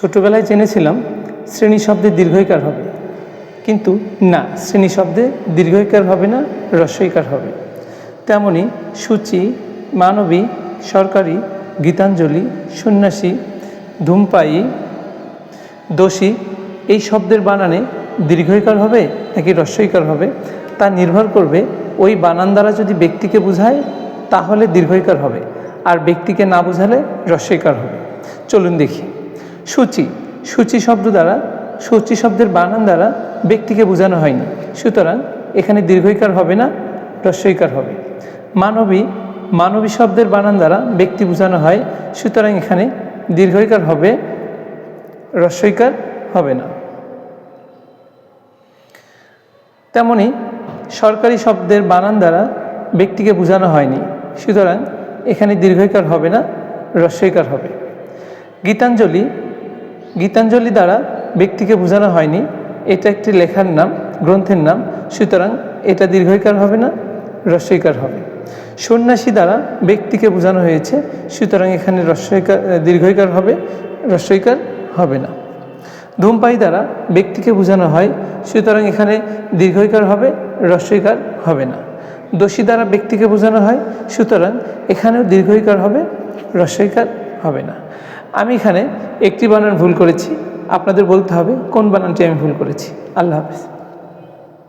ছোটবেলায় জেনেছিলাম শ্রেণি শব্দে দীর্ঘইকার হবে। কিন্তু না, শ্রেণি শব্দে দীর্ঘইকার হবে না রস্বইকার হবে। তেমনি সূচি, মানবী, সরকারি, গীতাঞ্জলি, সন্ন্যাসী, ধূমপায়ী, দোষী, এই শব্দের বানানে দীর্ঘইকার হবে নাকি রস্বইকার হবে, তা নির্ভর করবে ওই বানান দ্বারা যদি ব্যক্তিকে বোঝায়, তাহলে দীর্ঘইকার হবে। আর ব্যক্তিকে না বোঝালে রস্বইকার হবে। চলুন দেখি। সূচি। সূচি শব্দ দ্বারা, সূচি শব্দের বানান দ্বারা ব্যক্তিকে বোঝানো হয়নি। সুতরাং এখানে দীর্ঘইকার হবে না রস্বইকার হবে। মানবী মানবী শব্দের বানান দ্বারা ব্যক্তি বোঝানো হয়, সুতরাং এখানে দীর্ঘইকার হবে রস্বইকার হবে না। তেমনি সরকারি শব্দের বানান দ্বারা ব্যক্তিকে বোঝানো হয়নি, সুতরাং এখানে দীর্ঘইকার হবে না রস্বইকার হবে। গীতাঞ্জলি গীতাঞ্জলি দ্বারা ব্যক্তিকে বোঝানো হয়নি। এটা একটি লেখার নাম, গ্রন্থের নাম। সুতরাং এটা দীর্ঘইকার হবে না রস্বইকার হবে। সন্ন্যাসী দ্বারা ব্যক্তিকে বোঝানো হয়েছে, সুতরাং এখানে রস্বইকার দীর্ঘইকার হবে রস্বইকার হবে না। ধূমপাই দ্বারা ব্যক্তিকে বোঝানো হয়, সুতরাং এখানে দীর্ঘইকার হবে রস্বইকার হবে না। দোষী দ্বারা ব্যক্তিকে বোঝানো হয়, সুতরাং এখানেও দীর্ঘইকার হবে রস্বইকার হবে না। আমি এখানে একটি বানান ভুল করেছি। আপনাদের বলতে হবে, কোন বানানটি আমি ভুল করেছি। আল্লাহ হাফেজ।